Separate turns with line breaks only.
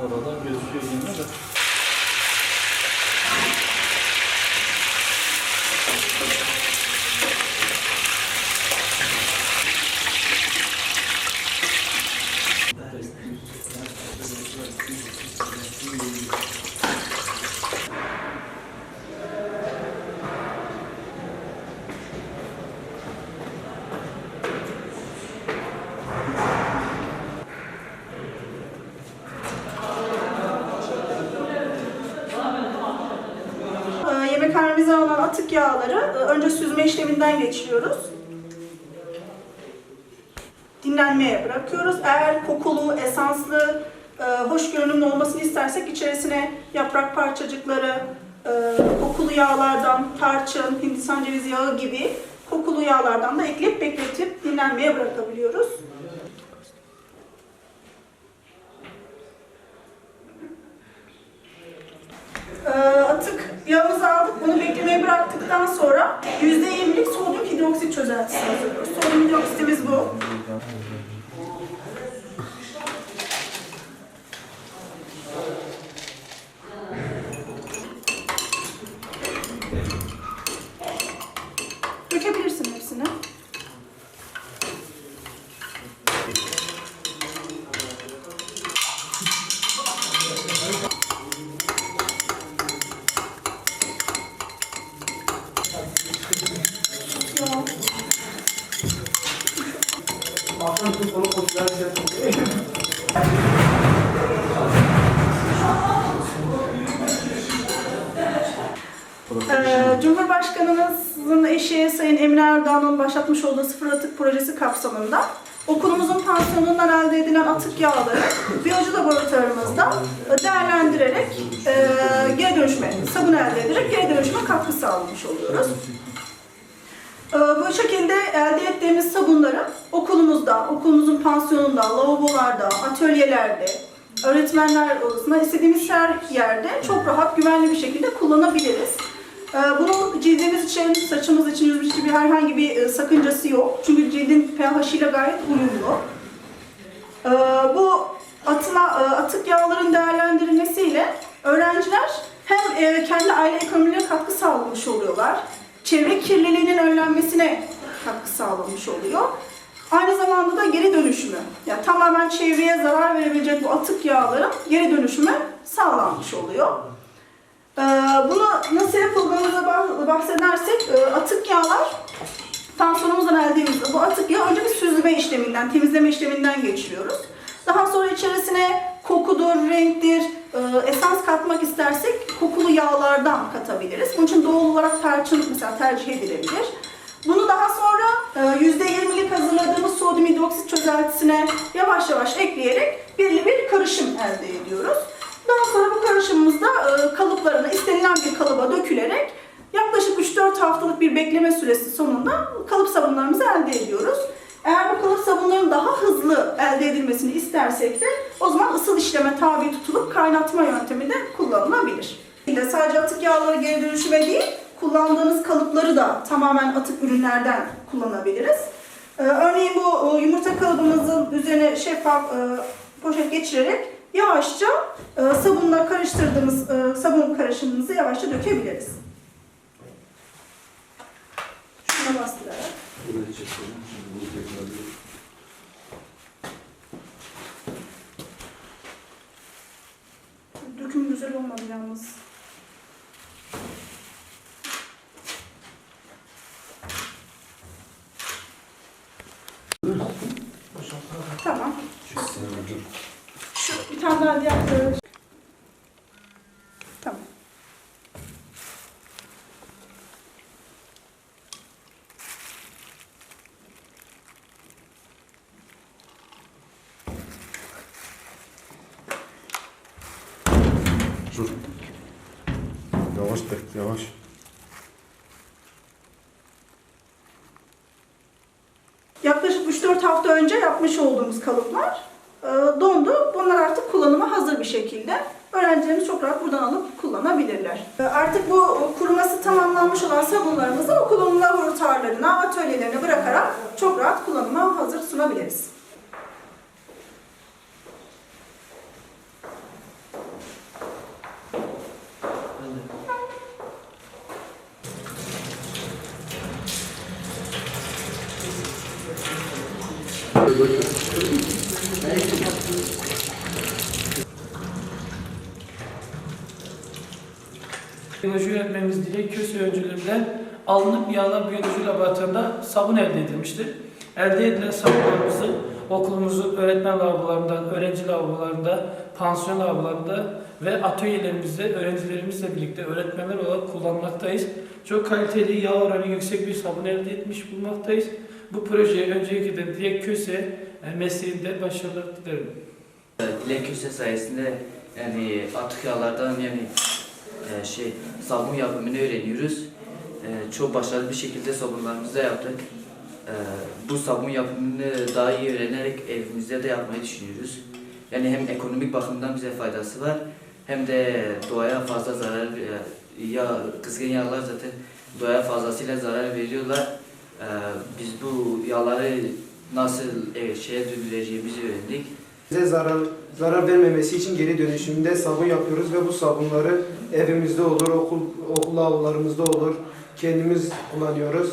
Oradan gözüküyor yine de.
Yemekhanemize alınan atık yağları e, önce süzme işleminden geçiriyoruz. Dinlenmeye bırakıyoruz. Eğer kokulu, esanslı, e, hoş görünümlü olmasını istersek içerisine yaprak parçacıkları, e, kokulu yağlardan, tarçın, hindistan cevizi yağı gibi kokulu yağlardan da ekleyip bekletip dinlenmeye bırakabiliyoruz. Ee, atık yağımızı aldık. Bunu beklemeye bıraktıktan sonra %20'lik sodyum hidroksit çözeltisi hazırlıyoruz. Sodyum hidroksitimiz bu. Yok. Ee, Cumhurbaşkanımızın eşi Sayın Emine Erdoğan'ın başlatmış olduğu sıfır atık projesi kapsamında okulumuzun pansiyonundan elde edilen atık yağları biyoloji laboratuvarımızda değerlendirerek e, geri dönüşme, sabun elde ederek geri dönüşüme katkı sağlamış oluyoruz. Bu şekilde elde ettiğimiz sabunları okulumuzda, okulumuzun pansiyonunda, lavabolarda, atölyelerde, öğretmenler odasında istediğimiz her yerde çok rahat, güvenli bir şekilde kullanabiliriz. Ee, Bunun cildimiz için, saçımız için, yüzümüz için bir herhangi bir e, sakıncası yok. Çünkü cildin pH ile gayet uyumlu. Ee, Bu atıma, e, atık yağların değerlendirilmesiyle öğrenciler hem e, kendi aile ekonomilerine katkı sağlamış oluyorlar, çevre kirliliğinin önlenmesine katkı sağlamış oluyor. Aynı zamanda da geri dönüşümü, yani tamamen çevreye zarar verebilecek bu atık yağların geri dönüşümü sağlanmış oluyor. Ee, Bunu nasıl yapıldığımıza bah- bahsedersek, e, atık yağlar pansiyonumuzdan elde ettiğimiz bu atık yağı önce bir süzme işleminden, temizleme işleminden geçiriyoruz. Daha sonra içerisine kokudur, renktir, esans katmak istersek kokulu yağlardan katabiliriz. Bunun için doğal olarak tarçın mesela tercih edilebilir. Bunu daha sonra e, %20'lik hazırladığımız sodyum hidroksit çözeltisine yavaş yavaş ekleyerek belli bir karışım elde ediyoruz. Daha sonra bu karışımımızda e, kalıplarına istenilen bir kalıba dökülerek yaklaşık 3-4 haftalık bir bekleme süresi sonunda kalıp sabunlarımızı elde ediyoruz. Eğer bu kalıp sabunların daha hızlı elde edilmesini istersek de ısıl işleme tabi tutulup kaynatma yöntemi de kullanılabilir. De sadece atık yağları geri dönüşüme değil, kullandığınız kalıpları da tamamen atık ürünlerden kullanabiliriz. Ee, örneğin bu e, yumurta kalıbımızın üzerine şeffaf e, poşet geçirerek yavaşça e, sabunla karıştırdığımız sabun karışımımızı yavaşça dökebiliriz. Şuna bastırarak. Yalnız. Tamam. Şu bir tane daha diğer
Yavaş bekle yavaş.
Yaklaşık 3-4 hafta önce yapmış olduğumuz kalıplar e, dondu. Bunlar artık kullanıma hazır bir şekilde. Öğrencilerimiz çok rahat buradan alıp kullanabilirler. E, Artık bu kuruması tamamlanmış olan sabunlarımızı okulun laboratuvarlarına, atölyelerine bırakarak çok rahat kullanıma hazır sunabiliriz.
Biyoloji öğretmenimiz Dilek Köse öncülüğünden alınıp yağlar biyoloji laboratuvarında sabun elde edilmiştir. Elde edilen sabunlarımızı okulumuzun öğretmen lavabolarında, öğrenci lavabolarında, pansiyon lavabolarında ve atölyelerimizde öğrencilerimizle birlikte öğretmenler olarak kullanmaktayız. Çok kaliteli, yağ oranı yüksek bir sabun elde etmiş bulunmaktayız. Bu projeye öncelikle de Dilek Köse e, mesleğinde başarılar dilerim.
Dilek Köse sayesinde yani atık yağlardan yani e, şey sabun yapımını öğreniyoruz. E, çok başarılı bir şekilde sabunlarımızı da yaptık. E, bu sabun yapımını daha iyi öğrenerek evimizde de yapmayı düşünüyoruz. Yani hem ekonomik bakımdan bize faydası var hem de doğaya fazla zarar e, ya kızgın yağlar zaten doğaya fazlasıyla zarar veriyorlar. E, biz bu yağları nasıl e, şeye döndüreceğimizi öğrendik.
Bize zarar zarar vermemesi için geri dönüşümde sabun yapıyoruz ve bu sabunları evimizde olur, okul okul lavabolarımızda olur, kendimiz kullanıyoruz.